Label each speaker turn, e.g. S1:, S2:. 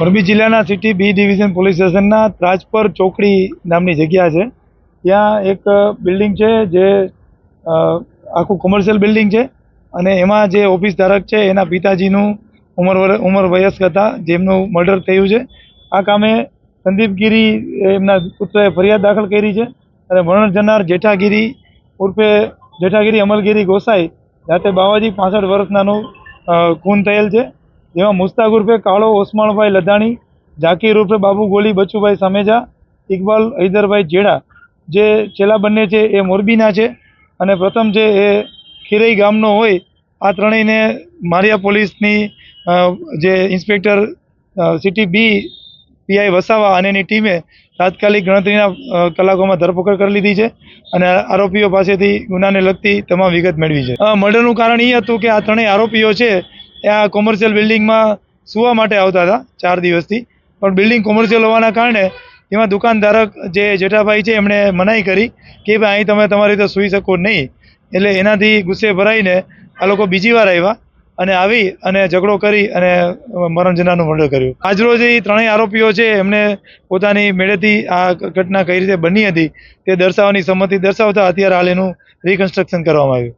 S1: મોરબી જિલ્લાના city B division police સ્ટેશનના ત્રાજપર ચોકડી નામની જગ્યા છે. ત્યાં એક બિલ્ડિંગ છે જે આખું કોમર્શિયલ બિલ્ડિંગ છે અને એમાં જે ઓફિસ ધારક છે એના પિતાજીનું ઉંમર ઉંમર વયસ્ક હતા, જેમનું મર્ડર થયું છે. આ કામે સંદીપગીરી એમના પુત્રએ ફરિયાદ દાખલ કરી છે અને મરણ જનાર જેઠાગીરી ઉર્ફે જેઠાગીરી અમલગીરી ગોસાઈ જાતે બાવાજી પાસઠ વર્ષનાનું ખૂન થયેલ છે. જેમાં મુસ્તાક ઉર્ફે કાળો ઓસમાણભાઈ લધાણી ઝાકીર ઉર્ફે બાબુ ગોલી બચુભાઈ સમેજા, ઇકબાલ હૈદરભાઈ જેડા, જે છેલ્લા બંને છે એ મોરબીના છે અને પ્રથમ છે એ ખીરઈ ગામનો હોય, આ ત્રણેયને મારિયા પોલીસની જે inspector city B, PI Vasava અને એની ટીમે તાત્કાલિક ગણતરીના કલાકોમાં ધરપકડ કરી લીધી છે અને આરોપીઓ પાસેથી ગુનાને લગતી તમામ વિગત મેળવી છે. મર્ડરનું કારણ એ હતું કે આ ત્રણેય આરોપીઓ છે આ કોમર્શિયલ બિલ્ડિંગમાં સુવા માટે આવતા હતા ચાર દિવસથી. પણ બિલ્ડિંગ કોમર્શિયલ હોવાના કારણે એમાં દુકાનધારક જે જેઠાભાઈ છે, એમણે મનાઈ કરી કે ભાઈ, અહીં તમે તમારી રીતે સૂઈ શકો નહીં. એટલે એનાથી ગુસ્સે ભરાઈને આ લોકો બીજી વાર આવ્યા અને આવી અને ઝઘડો કરી અને મરણજનાનું મર્ડર કર્યું. આજરોજ એ ત્રણેય આરોપીઓ છે, એમને પોતાની મેળેથી આ ઘટના કઈ રીતે બની હતી તે દર્શાવવાની સંમતિ દર્શાવતા અત્યારે હાલ એનું રિકન્સ્ટ્રક્શન કરવામાં આવ્યું.